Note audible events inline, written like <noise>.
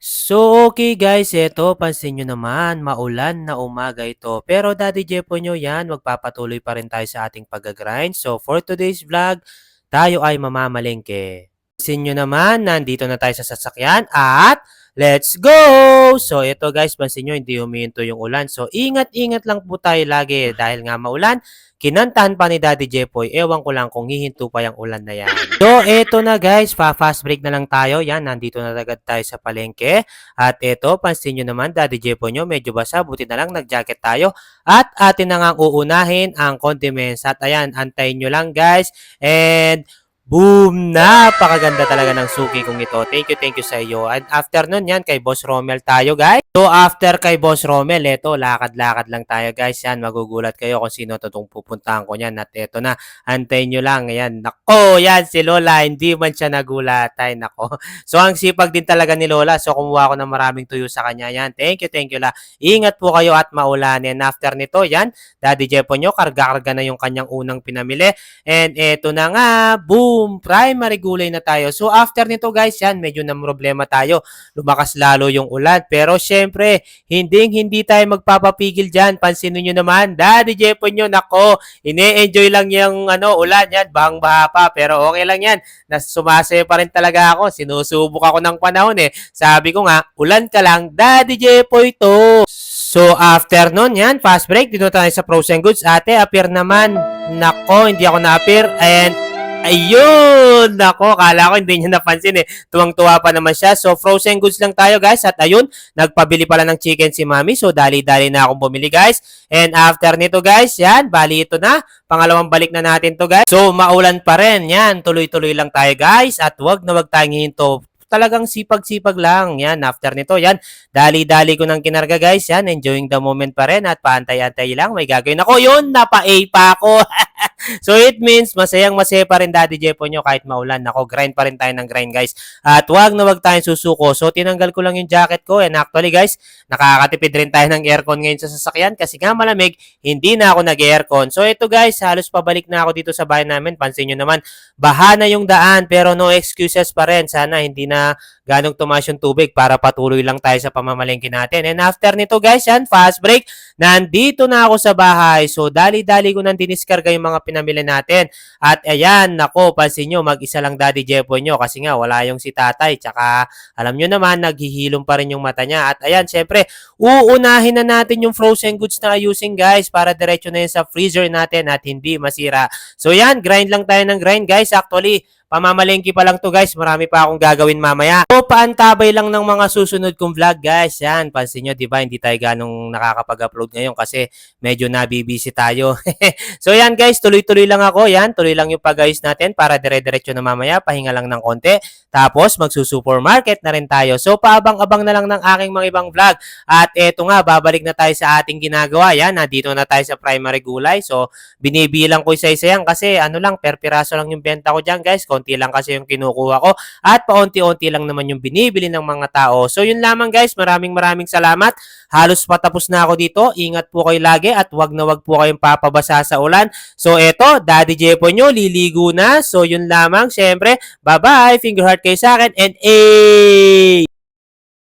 So, okay guys, eto pansin nyo naman, maulan na umaga ito. Pero Daddy Jepo nyo yan, magpapatuloy pa rin tayo sa ating pag-grind. So, for today's vlog, tayo ay mamamalengke. Pansin nyo naman, nandito na tayo sa sasakyan at let's go! So, ito guys, pansin nyo, hindi huminto yung ulan. So, ingat-ingat lang po tayo lagi dahil nga maulan. Kinantahan pa ni Daddy Jepoy, ewan ko lang kung hihinto pa yung ulan na yan. So, eto na guys, pa-fast break na lang tayo. Yan, nandito na agad tayo sa palengke. At eto, pansin nyo naman, Daddy Jepoy nyo, medyo basa, buti na lang nag-jacket tayo. At atin na nga uunahin ang condiments. At ayan, antayin nyo lang guys. And Boom! Napakaganda talaga ng suki kong ito. Thank you, thank you sa iyo. And after nun yan, kay Boss Romel tayo, guys. So, after kay Boss Romel, eto, lakad-lakad lang tayo, guys. Yan, magugulat kayo kung sino to itong pupuntahan ko niyan. At eto na, antayin nyo lang. Ayan, nako, yan, si Lola. Hindi man siya nagulat. Ay, nako. <laughs> So, ang sipag din talaga ni Lola. So, kumuha ko ng maraming tuyo sa kanya. Yan, thank you, thank you, la. Ingat po kayo at maulan. And after nito, yan, Daddy Jepo nyo, karga-karga na yung kanyang unang pinamili. And eto na nga, boom! Primary gulay na tayo. So after nito guys, yan, medyo na problema tayo. Lumakas lalo yung ulan. Pero syempre, hindi hindi tayo magpapapigil dyan. Pansinin nyo naman, Daddy Jepo nyo, nako, ine-enjoy lang yung ano, ulan yan, bahang baha pa. Pero okay lang yan. Nas pa rin talaga ako. Sinusubok ako ng panahon eh. Sabi ko nga, ulan ka lang, Daddy Jepo ito. So, after nun, yan, fast break. Dito tayo sa frozen goods. Ate, appear naman. Nako, hindi ako na-appear. And, ayun! Nako, kala ko hindi niya napansin eh. Tuwang-tuwa pa naman siya. So, frozen goods lang tayo, guys. At ayun, nagpabili pala ng chicken si Mami. So, dali-dali na akong bumili, guys. And after nito, guys, yan, bali ito na. Pangalawang balik na natin to, guys. So, maulan pa rin. Yan, tuloy-tuloy lang tayo, guys. At wag na wag tayong hihinto talagang sipag-sipag lang. Yan, after nito, yan, dali-dali ko nang kinarga guys. Yan, enjoying the moment pa rin at paantay-antay lang. May gagawin ako. Yun, napa-A pa ako. <laughs> <laughs> so it means masayang masaya pa rin Daddy Jepo nyo kahit maulan. Ako, grind pa rin tayo ng grind guys. At wag na wag tayong susuko. So tinanggal ko lang yung jacket ko and actually guys, nakakatipid rin tayo ng aircon ngayon sa sasakyan kasi nga malamig, hindi na ako nag-aircon. So ito guys, halos pabalik na ako dito sa bahay namin. Pansin nyo naman, baha na yung daan pero no excuses pa rin. Sana hindi na ganong tumaas yung tubig para patuloy lang tayo sa pamamalengke natin. And after nito guys, yan, fast break, nandito na ako sa bahay. So, dali-dali ko nang diniskarga yung mga pinamili natin. At ayan, nako, pansin nyo, mag-isa lang daddy Jepo nyo kasi nga wala yung si tatay. Tsaka, alam nyo naman, naghihilom pa rin yung mata niya. At ayan, syempre, uunahin na natin yung frozen goods na ayusin guys para diretso na yun sa freezer natin at hindi masira. So yan, grind lang tayo ng grind guys. Actually, Pamamalengke pa lang to guys. Marami pa akong gagawin mamaya. So, paantabay lang ng mga susunod kong vlog guys. Yan, pansin nyo, di ba? Hindi tayo ganong nakakapag-upload ngayon kasi medyo nabibisi tayo. <laughs> so yan guys, tuloy-tuloy lang ako. Yan, tuloy lang yung pag-ayos natin para dire-diretso na mamaya. Pahinga lang ng konti. Tapos, magsusupermarket na rin tayo. So, paabang-abang na lang ng aking mga ibang vlog. At eto nga, babalik na tayo sa ating ginagawa. Yan, nandito na tayo sa primary gulay. So, binibilang ko isa-isa yan kasi ano lang, per piraso lang yung benta ko dyan guys konti lang kasi yung kinukuha ko at paunti-unti lang naman yung binibili ng mga tao. So yun lamang guys, maraming maraming salamat. Halos patapos na ako dito. Ingat po kayo lagi at wag na wag po kayong papabasa sa ulan. So eto, Daddy Jepo nyo, liligo na. So yun lamang, syempre, bye-bye, finger heart kayo sa akin and A!